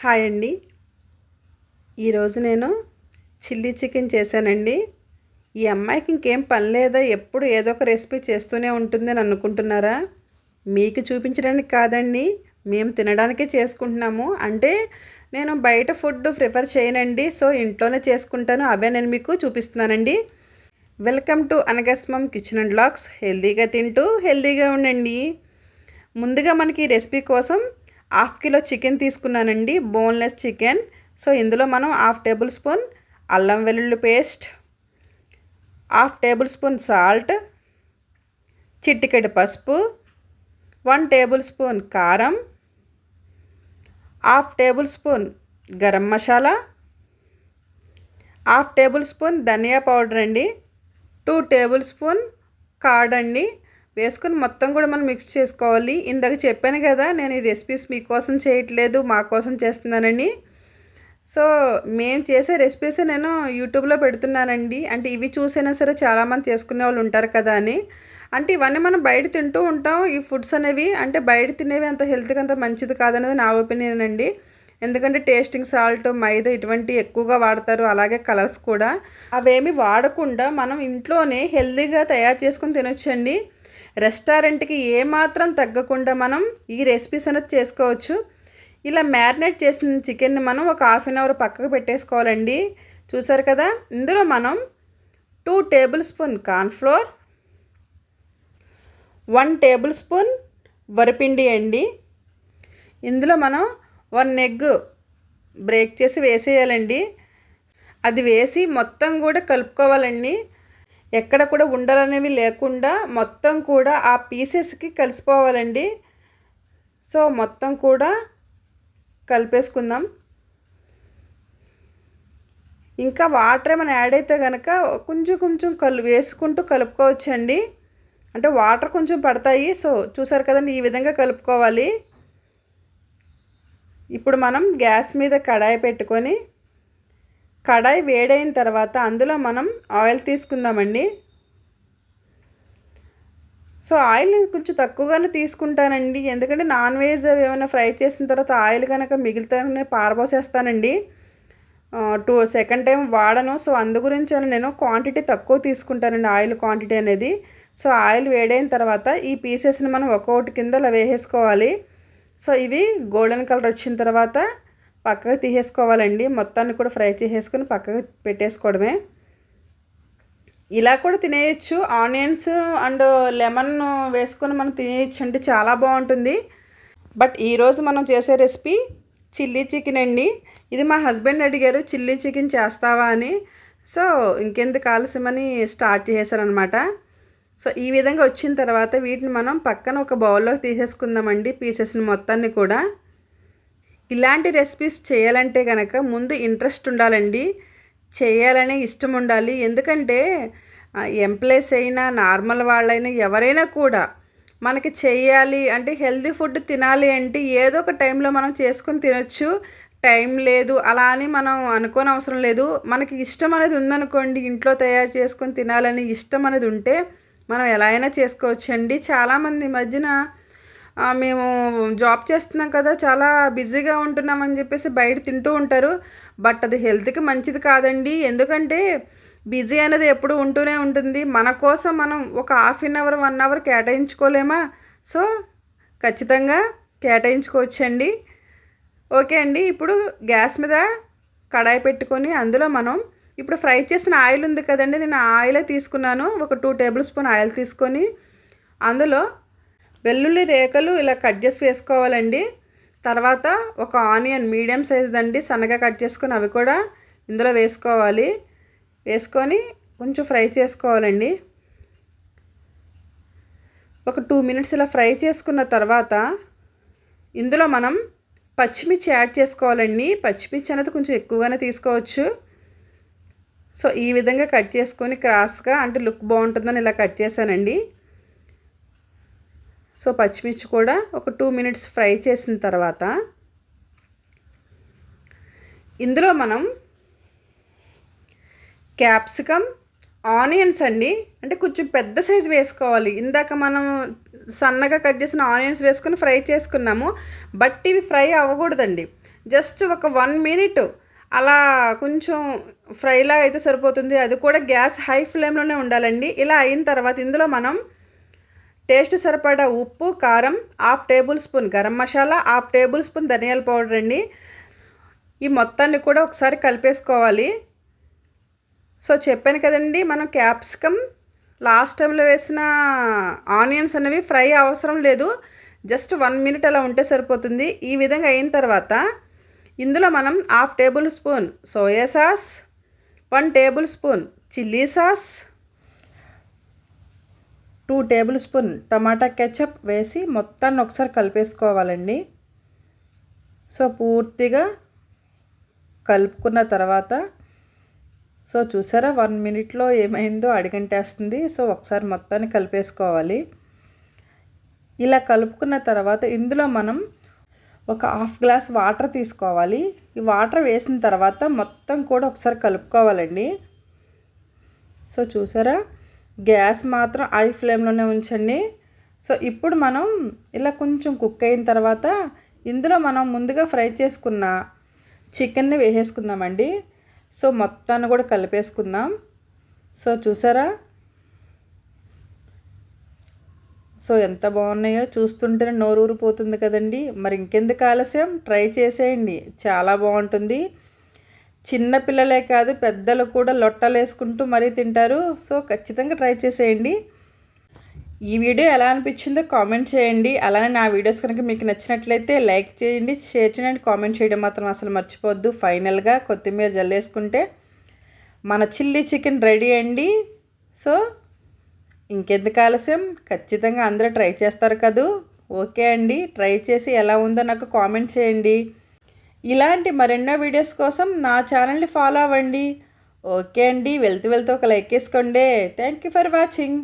Hi అండి. ఈరోజు నేను చిల్లీ చికెన్ చేశానండి. ఈ అమ్మాయికి ఇంకేం పని లేదా? ఎప్పుడు ఏదో ఒక రెసిపీ చేస్తూనే ఉంటుందని అనుకుంటున్నారా? మీకు చూపించడానికి కాదండి. మేము తినడానికే చేసుకుంటున్నాము. అంటే నేను బయట ఫుడ్ ప్రిఫర్ చేయనండి. సో ఇంట్లోనే చేసుకుంటాను. అవే నేను మీకు చూపిస్తున్నానండి. వెల్కమ్ టు అనగస్మం కిచెన్ అండ్ బ్లాగ్స్ హెల్తీగా తింటూ హెల్తీగా ఉండండి. ముందుగా మనకి ఈ రెసిపీ కోసం హాఫ్ కిలో చికెన్ తీసుకున్నానండి బోన్లెస్ చికెన్. సో ఇందులో మనం హాఫ్ టేబుల్ స్పూన్ అల్లం వెల్లుల్లి paste half tablespoon salt చిట్టికెడు పసుపు వన్ టేబుల్ స్పూన్ కారం half tablespoon garam masala half tablespoon ధనియా పౌడర్ అండి టూ టేబుల్ స్పూన్ కార్డ్ అండి వేసుకొని మొత్తం కూడా మనం మిక్స్ చేసుకోవాలి. ఇందాక చెప్పాను కదా నేను ఈ రెసిపీస్ మీకోసం చేయట్లేదు మా కోసం చేస్తున్నానని. సో మేము చేసే రెసిపీస్ నేను యూట్యూబ్లో పెడుతున్నానండి. అంటే ఇవి చూసైనా సరే చాలామంది చేసుకునే వాళ్ళు ఉంటారు కదా అని. అంటే ఇవన్నీ మనం బయట తింటూ ఉంటాం. ఈ ఫుడ్స్ అనేవి అంటే బయట తినేవి అంత హెల్త్కి అంత మంచిది కాదనేది నా ఒపీనియన్ అండి. ఎందుకంటే టేస్టింగ్ సాల్ట్ మైదా ఇటువంటి ఎక్కువగా వాడతారు. అలాగే కలర్స్ కూడా. అవేమి వాడకుండా మనం ఇంట్లోనే హెల్తీగా తయారు చేసుకొని తినొచ్చండి. రెస్టారెంట్కి ఏమాత్రం తగ్గకుండా మనం ఈ రెసిపీస్ అనేది చేసుకోవచ్చు. ఇలా మ్యారినేట్ చేసిన చికెన్ని మనం ఒక హాఫ్ అన్ అవర్ పక్కకు పెట్టేసుకోవాలండి. చూసారు కదా? ఇందులో మనం two tablespoon cornflour one tablespoon వరిపిండి అండి. ఇందులో మనం వన్ ఎగ్ బ్రేక్ చేసి వేసేయాలండి. అది వేసి మొత్తం కూడా కలుపుకోవాలండి. ఎక్కడ కూడా ఉండలనేవి లేకుండా మొత్తం కూడా ఆ పీసెస్కి కలిసిపోవాలండి. సో మొత్తం కూడా కలిపేసుకుందాం. ఇంకా వాటర్ ఏమైనా యాడ్ అయితే కనుక కొంచెం కొంచెం కలు వేసుకుంటూ కలుపుకోవచ్చండి. అంటే వాటర్ కొంచెం పడతాయి. సో చూసారు కదండి ఈ విధంగా కలుపుకోవాలి. ఇప్పుడు మనం గ్యాస్ మీద కడాయి పెట్టుకొని కడాయి వేడైన తర్వాత అందులో మనం ఆయిల్ తీసుకుందామండి. సో ఆయిల్ కొంచెం తక్కువగానే తీసుకుంటానండి. ఎందుకంటే నాన్ వెజ్ అవి ఏమైనా ఫ్రై చేసిన తర్వాత ఆయిల్ కనుక మిగిలితే పారబోసేస్తానండి. టూ సెకండ్ టైం వాడను. సో అందు గురించి నేను క్వాంటిటీ తక్కువ తీసుకుంటానండి ఆయిల్ క్వాంటిటీ అనేది. సో ఆయిల్ వేడైన తర్వాత ఈ పీసెస్ని మనం ఒక్కొక్కటి కింద అలా వేసేసుకోవాలి. సో ఇవి గోల్డెన్ కలర్ వచ్చిన తర్వాత పక్కకు తీసేసుకోవాలండి. మొత్తాన్ని కూడా ఫ్రై చేసేసుకొని పక్కకు పెట్టేసుకోవడమే. ఇలా కూడా తినేయచ్చు. ఆనియన్స్ అండ్ లెమన్ వేసుకొని మనం తినేయచ్చు అంటే చాలా బాగుంటుంది. బట్ ఈరోజు మనం చేసే రెసిపీ చిల్లీ చికెన్ అండి. ఇది మా హస్బెండ్ అడిగారు చిల్లీ చికెన్ చేస్తావా? అని. సో ఇంకెందుకు ఆలస్యమని స్టార్ట్ చేశారనమాట సో ఈ విధంగా వచ్చిన తర్వాత వీటిని మనం పక్కన ఒక బౌల్లో తీసేసుకుందామండి పీసెస్ని మొత్తాన్ని కూడా. ఇలాంటి రెసిపీస్ చేయాలంటే కనుక ముందు ఇంట్రెస్ట్ ఉండాలండి. చేయాలనే ఇష్టం ఉండాలి. ఎందుకంటే ఎంప్లాయీస్ అయినా నార్మల్ వాళ్ళైనా ఎవరైనా కూడా మనకి చేయాలి అంటే హెల్తీ ఫుడ్ తినాలి అంటే ఏదో ఒక టైంలో మనం చేసుకొని తినొచ్చు. టైం లేదు అలా అని మనం అనుకోని అవసరం లేదు. మనకి ఇష్టం అనేది ఉందనుకోండి ఇంట్లో తయారు చేసుకొని తినాలని ఇష్టం అనేది ఉంటే మనం ఎలా అయినా చేసుకోవచ్చండి. చాలామంది మధ్యన మేము జాబ్ చేస్తున్నాం కదా చాలా బిజీగా ఉంటున్నామని చెప్పేసి బయట తింటూ ఉంటారు. బట్ అది హెల్త్కి మంచిది కాదండి. ఎందుకంటే బిజీ అనేది ఎప్పుడు ఉంటూనే ఉంటుంది. మన కోసం మనం ఒక half an hour one hour కేటాయించుకోలేమా? So ఖచ్చితంగా కేటాయించుకోవచ్చండి. ఓకే అండి ఇప్పుడు గ్యాస్ మీద కడాయి పెట్టుకొని అందులో మనం ఇప్పుడు ఫ్రై చేసిన ఆయిల్ ఉంది కదండి నేను ఆయిలే తీసుకున్నాను. ఒక టూ టేబుల్ స్పూన్ ఆయిల్ తీసుకొని అందులో వెల్లుల్లి రేఖలు ఇలా కట్ చేసి వేసుకోవాలండి. తర్వాత ఒక ఆనియన్ మీడియం సైజ్ దండి సన్నగా కట్ చేసుకొని అవి కూడా ఇందులో వేసుకోవాలి. వేసుకొని కొంచెం ఫ్రై చేసుకోవాలండి. ఒక టూ మినిట్స్ ఇలా ఫ్రై చేసుకున్న తర్వాత ఇందులో మనం పచ్చిమిర్చి యాడ్ చేసుకోవాలండి. పచ్చిమిర్చి అనేది కొంచెం ఎక్కువగానే తీసుకోవచ్చు. సో ఈ విధంగా కట్ చేసుకొని క్రాస్గా అంటే లుక్ బాగుంటుందని ఇలా కట్ చేశానండి. సో పచ్చిమిర్చి కూడా ఒక టూ మినిట్స్ ఫ్రై చేసిన తర్వాత ఇందులో మనం క్యాప్సికమ్ ఆనియన్స్ అండి. అంటే కొంచెం పెద్ద సైజు వేసుకోవాలి. ఇందాక మనం సన్నగా కట్ చేసిన ఆనియన్స్ వేసుకొని ఫ్రై చేసుకున్నాము. బట్ ఇవి ఫ్రై అవ్వకూడదండి. జస్ట్ ఒక వన్ మినిట్ అలా కొంచెం ఫ్రైలా అయితే సరిపోతుంది. అది కూడా గ్యాస్ హై ఫ్లేమ్లోనే ఉండాలండి. ఇలా అయిన తర్వాత ఇందులో మనం టేస్ట్ సరిపడా ఉప్పు కారం half tablespoon garam masala half tablespoon ధనియాల పౌడర్ అండి. ఈ మొత్తాన్ని కూడా ఒకసారి కలిపేసుకోవాలి. సో చెప్పాను కదండి మనం క్యాప్సికమ్ లాస్ట్ టైంలో వేసిన ఆనియన్స్ అనేవి ఫ్రై అవసరం లేదు. జస్ట్ వన్ మినిట్ అలా ఉంటే సరిపోతుంది. ఈ విధంగా అయిన తర్వాత ఇందులో మనం half tablespoon soya sauce one tablespoon chilli sauce two tablespoon tomato ketchup వేసి మొత్తాన్ని ఒకసారి కలిపేసుకోవాలండి. సో పూర్తిగా కలుపుకున్న తర్వాత సో చూసారా వన్ మినిట్లో ఏమైందో అడిగంటేస్తుంది. సో ఒకసారి మొత్తాన్ని కలిపేసుకోవాలి. ఇలా కలుపుకున్న తర్వాత ఇందులో మనం ఒక హాఫ్ గ్లాస్ వాటర్ తీసుకోవాలి. ఈ వాటర్ వేసిన తర్వాత మొత్తం కూడా ఒకసారి కలుపుకోవాలండి. సో చూసారా గ్యాస్ మాత్రం ఐ ఫ్లేమ్లోనే ఉంచండి. సో ఇప్పుడు మనం ఇలా కొంచెం కుక్ అయిన తర్వాత ఇందులో మనం ముందుగా ఫ్రై చేసుకున్న చికెన్ని వేసేసుకుందామండి. సో మొత్తాన్ని కూడా కలిపేసుకుందాం. సో చూసారా? సో ఎంత బాగున్నాయో చూస్తుంటేనే నోరు ఊరిపోతుంది కదండి. మరి ఇంకెందుకు ఆలస్యం? ట్రై చేసేయండి. చాలా బాగుంటుంది. చిన్నపిల్లలే కాదు పెద్దలు కూడా లొట్టలేసుకుంటూ మరీ తింటారు. సో ఖచ్చితంగా ట్రై చేసేయండి. ఈ వీడియో ఎలా అనిపించిందో కామెంట్ చేయండి. అలానే నా వీడియోస్ కనుక మీకు నచ్చినట్లయితే లైక్ చేయండి షేర్ చేయండి కామెంట్ చేయడం మాత్రం అసలు మర్చిపోవద్దు. ఫైనల్గా కొత్తిమీర జల్లేసుకుంటే మన చిల్లీ చికెన్ రెడీ అండి. సో ఇంకెందుకు ఆలస్యం? ఖచ్చితంగా అందరూ ట్రై చేస్తారు కదూ. ఓకే అండి. ట్రై చేసి ఎలా ఉందో నాకు కామెంట్ చేయండి. ఇలాంటి మరెన్నో వీడియోస్ కోసం నా ఛానల్ని ఫాలో అవ్వండి. ఓకే అండి. వెళ్తూ వెళ్తూ ఒక లైక్ వేసుకోండి. Thank you for watching.